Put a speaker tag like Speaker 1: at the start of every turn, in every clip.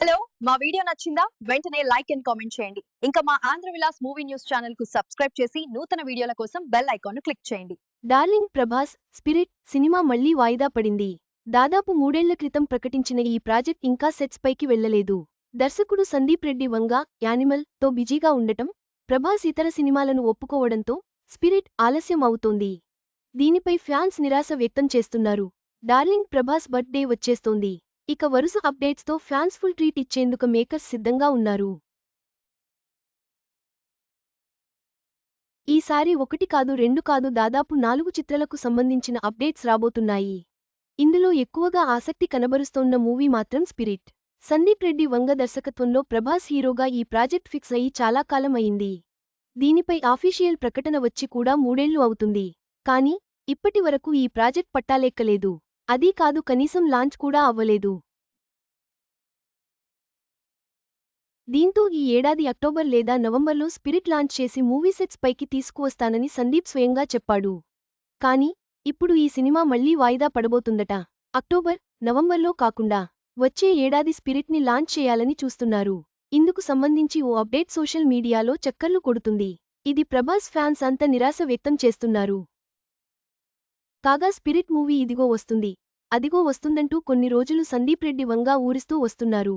Speaker 1: Hello మా video నచ్చిందా? వెంటనే లైక్ అండ్ కామెంట్ చేయండి. ఇంకా మా ఆంధ్ర విలాస్ మూవీ న్యూస్ ఛానల్కు సబ్స్క్రైబ్ చేసి నూతన వీడియోల కోసం బెల్ ఐకాన్ క్లిక్ చేయండి.
Speaker 2: డార్లింగ్ ప్రభాస్ స్పిరిట్ సినిమా మళ్ళీ వాయిదా పడింది. దాదాపు మూడేళ్ళ క్రితం ప్రకటించిన ఈ ప్రాజెక్ట్ ఇంకా సెట్స్ పైకి వెళ్ళలేదు దర్శకుడు సందీప్ రెడ్డి వంగ యానిమల్తో బిజీగా ఉండటం ప్రభాస్ ఇతర సినిమాలను ఒప్పుకోవడంతో స్పిరిట్ ఆలస్యం అవుతోంది. దీనిపై ఫ్యాన్స్ నిరాశ వ్యక్తం చేస్తున్నారు. డార్లింగ్ ప్రభాస్ బర్త్డే వచ్చేస్తోంది. ఇక వరుస అప్డేట్స్తో ఫ్యాన్స్ ఫుల్ ట్రీట్ ఇచ్చేందుకు మేకర్స్ సిద్ధంగా ఉన్నారు. ఈసారి ఒకటి కాదు రెండు కాదు దాదాపు నాలుగు చిత్రాలకు సంబంధించిన అప్డేట్స్ రాబోతున్నాయి. ఇందులో ఎక్కువగా ఆసక్తి కనబరుస్తోన్న మూవీ మాత్రం స్పిరిట్. సందీప్ రెడ్డి వంగ దర్శకత్వంలో ప్రభాస్ హీరోగా ఈ ప్రాజెక్ట్ ఫిక్స్ అయి చాలా కాలం అయింది. దీనిపై ఆఫీషియల్ ప్రకటన వచ్చి కూడా మూడేళ్ళు అవుతుంది. కానీ ఇప్పటి వరకు ఈ ప్రాజెక్ట్ పట్టాలెక్కలేదు. అదీ కాదు కనీసం లాంచ్ కూడా అవ్వలేదు. దీంతో ఈ ఏడాది అక్టోబర్ లేదా నవంబర్లో స్పిరిట్ లాంచ్ చేసి మూవీ సెట్స్ పైకి తీసుకువస్తానని సందీప్ స్వయంగా చెప్పాడు. కానీ ఇప్పుడు ఈ సినిమా మళ్ళీ వాయిదా పడబోతుందట. అక్టోబర్ నవంబర్లో కాకుండా వచ్చే ఏడాది స్పిరిట్ని లాంచ్ చేయాలని చూస్తున్నారు. ఇందుకు సంబంధించి ఓ అప్డేట్ సోషల్ మీడియాలో చక్కర్లు కొడుతుంది. ఇది ప్రభాస్ ఫ్యాన్స్ అంత నిరాశ వ్యక్తం చేస్తున్నారు. కాగా స్పిరిట్ మూవీ ఇదిగో వస్తుంది. అదిగో వస్తుందంటూ కొన్ని రోజులు సందీప్ రెడ్డి వంగా ఊరిస్తూ వస్తున్నారు.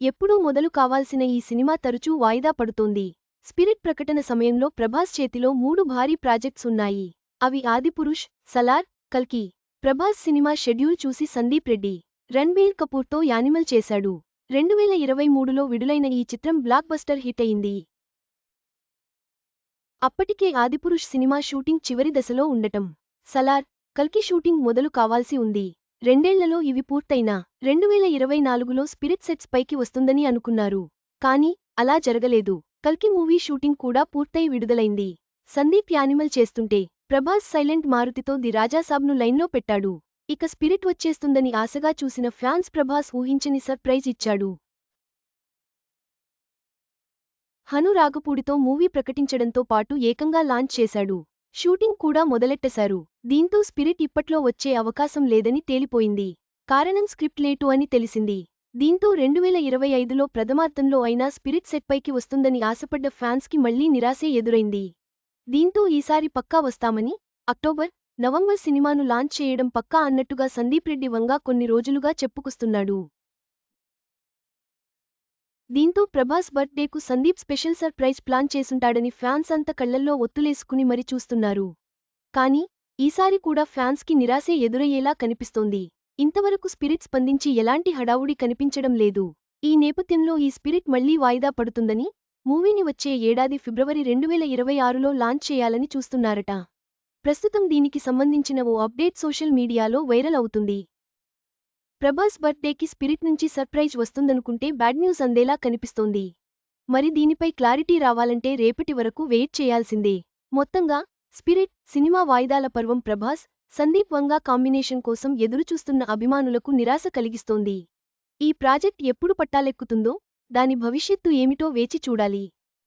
Speaker 2: ఎప్పుడూ మొదలు కావాల్సిన ఈ సినిమా తరచూ వాయిదా పడుతోంది. స్పిరిట్ ప్రకటన సమయంలో ప్రభాస్ చేతిలో మూడు భారీ ప్రాజెక్ట్స్ ఉన్నాయి. అవి ఆదిపురుష్ సలార్ కల్కి. ప్రభాస్ సినిమా షెడ్యూల్ చూసి సందీప్ రెడ్డి రణ్బీర్ కపూర్తో యానిమల్ చేశాడు. రెండువేల ఇరవై మూడులో విడులైన ఈ చిత్రం బ్లాక్ బస్టర్ హిట్ అయింది. అప్పటికే ఆదిపురుష్ సినిమా షూటింగ్ చివరి దశలో ఉండటం. సలార్ కల్కి షూటింగ్ మొదలు కావాల్సి ఉంది. రెండేళ్ళలో ఇవి పూర్తయినా రెండువేల ఇరవై నాలుగులో స్పిరిట్ సెట్స్ పైకి వస్తుందని అనుకున్నారు. కానీ అలా జరగలేదు. కల్కి మూవీ షూటింగ్ కూడా పూర్తయి విడుదలైంది. సందీప్ యానిమల్ చేస్తుంటే ప్రభాస్ సైలెంట్ మారుతితో ది రాజాసాబ్ను లైన్లో పెట్టాడు. ఇక స్పిరిట్ వచ్చేస్తుందని ఆశగా చూసిన ఫ్యాన్స్ ప్రభాస్ ఊహించని సర్ప్రైజ్ ఇచ్చాడు. హను రాగపూడితో మూవీ ప్రకటించడంతో పాటు ఏకంగా లాంచ్ చేశాడు. షూటింగ్ కూడా మొదలెట్టేశారు. దీంతో స్పిరిట్ ఇప్పట్లో వచ్చే అవకాశం లేదని తేలిపోయింది. కారణం స్క్రిప్ట్ లేటు అని తెలిసింది. దీంతో రెండువేల ఇరవై ఐదులో ప్రథమార్థంలో అయినా స్పిరిట్ సెట్పైకి వస్తుందని ఆశపడ్డ ఫ్యాన్స్కి మళ్ళీ నిరాశే ఎదురైంది. దీంతో ఈసారి పక్కా వస్తామని అక్టోబర్ నవంబర్ సినిమాను లాంచ్ చేయడం పక్కా అన్నట్టుగా సందీప్ రెడ్డి వంగా కొన్ని రోజులుగా చెప్పుకొస్తున్నాడు. దీంతో ప్రభాస్ బర్త్డేకు సందీప్ స్పెషల్ సర్ప్రైజ్ ప్లాన్ చేసుంటాడని ఫ్యాన్స్ అంత కళ్ళల్లో ఒత్తులేసుకుని మరి చూస్తున్నారు. కానీ ఈసారి కూడా ఫ్యాన్స్కి నిరాశే ఎదురయ్యేలా కనిపిస్తోంది. ఇంతవరకు స్పిరిట్ స్పందించి ఎలాంటి హడావుడి కనిపించడం లేదు. ఈ నేపథ్యంలో ఈ స్పిరిట్ మళ్ళీ వాయిదా పడుతుందని మూవీని వచ్చే ఏడాది ఫిబ్రవరి రెండువేల ఇరవై ఆరులో లాంచ్ చేయాలని చూస్తున్నారట. ప్రస్తుతం దీనికి సంబంధించిన ఓ అప్డేట్ సోషల్ మీడియాలో వైరల్ అవుతుంది. ప్రభాస్ బర్త్డేకి స్పిరిట్ నుంచి సర్ప్రైజ్ వస్తుందనుకుంటే బ్యాడ్ న్యూస్ అందేలా కనిపిస్తోంది. మరి దీనిపై క్లారిటీ రావాలంటే రేపటి వరకు వెయిట్ చేయాల్సిందే. మొత్తంగా స్పిరిట్ సినిమా వాయిదాల పర్వం ప్రభాస్ సందీప్ వంగా కాంబినేషన్ కోసం ఎదురుచూస్తున్న అభిమానులకు నిరాశ కలిగిస్తోంది. ఈ ప్రాజెక్ట్ ఎప్పుడు పట్టాలెక్కుతుందో దాని భవిష్యత్తు ఏమిటో వేచి చూడాలి.